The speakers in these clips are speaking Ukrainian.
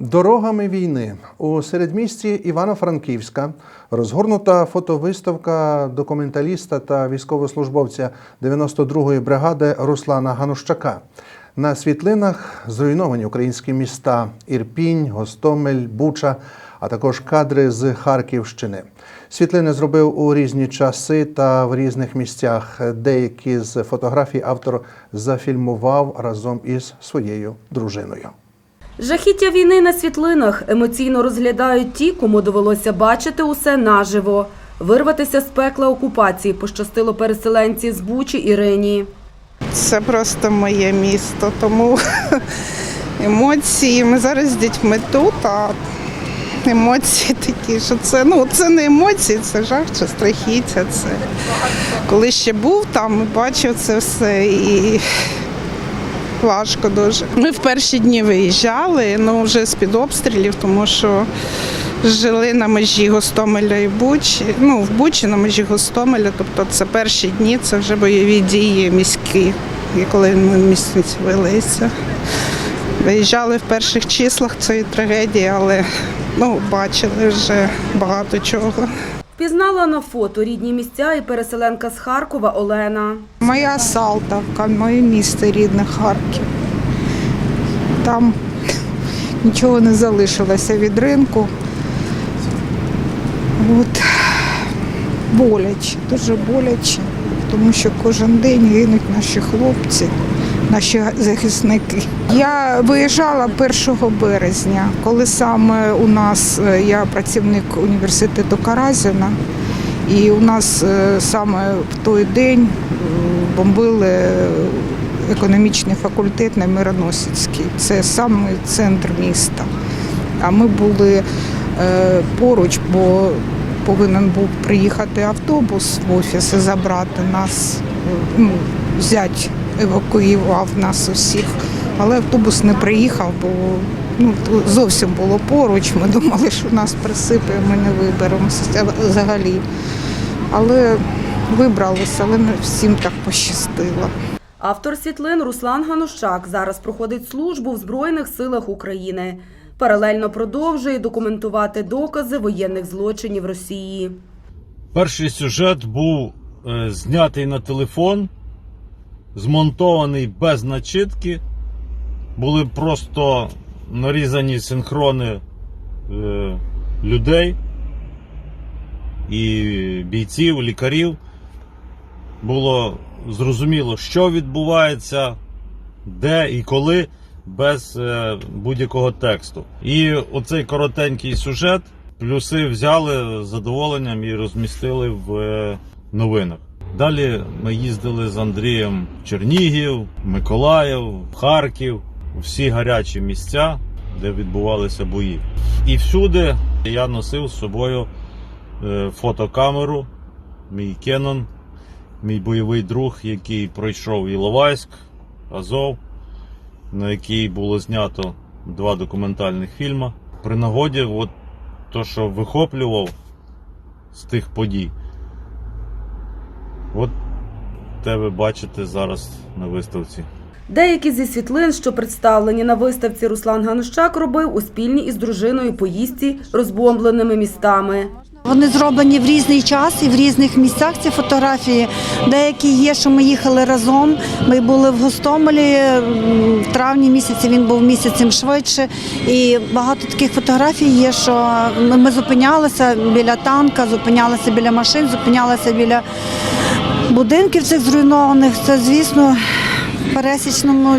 Дорогами війни у середмісті Івано-Франківська розгорнута фотовиставка документаліста та військовослужбовця 92-ї бригади Руслана Ганущака. На світлинах зруйновані українські міста Ірпінь, Гостомель, Буча, а також кадри з Харківщини. Світлини зробив у різні часи та в різних місцях. Деякі з фотографій автор зафільмував разом із своєю дружиною. Жахіття війни на світлинах емоційно розглядають ті, кому довелося бачити усе наживо. Вирватися з пекла окупації пощастило переселенці з Бучі Ірині. Це просто моє місто, тому емоції. Ми зараз з дітьми тут, а емоції такі, що це ну це не емоції, це жах, це страхіття. Це коли ще був там, бачив це все і важко дуже. Ми в перші дні виїжджали, ну вже з-під обстрілів, тому що жили на межі Гостомеля і Бучі. Ну, в Бучі на межі Гостомеля, тобто це перші дні, це вже бойові дії міські, і коли ми місяць велися. Виїжджали в перших числах цієї трагедії, але ну, бачили вже багато чого. Впізнала на фото рідні місця і переселенка з Харкова Олена. Моя Салтавка, моє місто рідне Харків. Там нічого не залишилося від ринку. От. Боляче, дуже боляче, тому що кожен день гинуть наші хлопці, наші захисники. Я виїжджала 1 березня, коли саме у нас е, я працівник університету Каразіна, і у нас е, саме в той день е, бомбили економічний факультет на Мироносицький. Це саме центр міста. А ми були поруч, бо повинен був приїхати автобус в офіс і забрати нас. Ну, зять евакуював нас усіх. Але автобус не приїхав, бо ну, зовсім було поруч. Ми думали, що нас присипе, ми не виберемося взагалі. Але вибралися, але не всім так пощастило. Автор світлин Руслан Ганущак зараз проходить службу в Збройних силах України. Паралельно продовжує документувати докази воєнних злочинів Росії. Перший сюжет був е, знятий на телефон, змонтований без начитки. Були просто нарізані синхрони е, людей і бійців, лікарів. Було зрозуміло, що відбувається, де і коли, без е, будь-якого тексту. І оцей коротенький сюжет плюси взяли з задоволенням і розмістили в е, новинах. Далі ми їздили з Андрієм в Чернігів, Миколаїв, Харків, всі гарячі місця, де відбувалися бої. І всюди я носив з собою е, фотокамеру, мій Canon, мій бойовий друг, який пройшов Іловайськ, Азов, на який було знято два документальних фільми. При нагоді, от то, що вихоплював з тих подій. От те ви бачите зараз на виставці. Деякі зі світлин, що представлені на виставці Руслан Ганущак, робив у спільній із дружиною поїздці розбомбленими містами. Вони зроблені в різний час і в різних місцях. Ці фотографії деякі є, що ми їхали разом. Ми були в Гостомелі в травні місяці. Він був місяцем швидше. І багато таких фотографій є, що ми ми зупинялися біля танка, зупинялися біля машин, зупинялися біля будинків цих зруйнованих. Це, звісно. Пересічному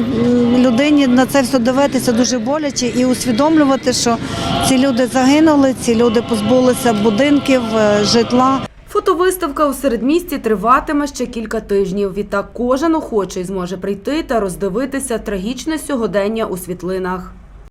людині на це все дивитися дуже боляче і усвідомлювати, що ці люди загинули, ці люди позбулися будинків, е, житла. Фотовиставка у середмісті триватиме ще кілька тижнів. Відтак кожен охочий зможе прийти та роздивитися трагічне сьогодення у світлинах.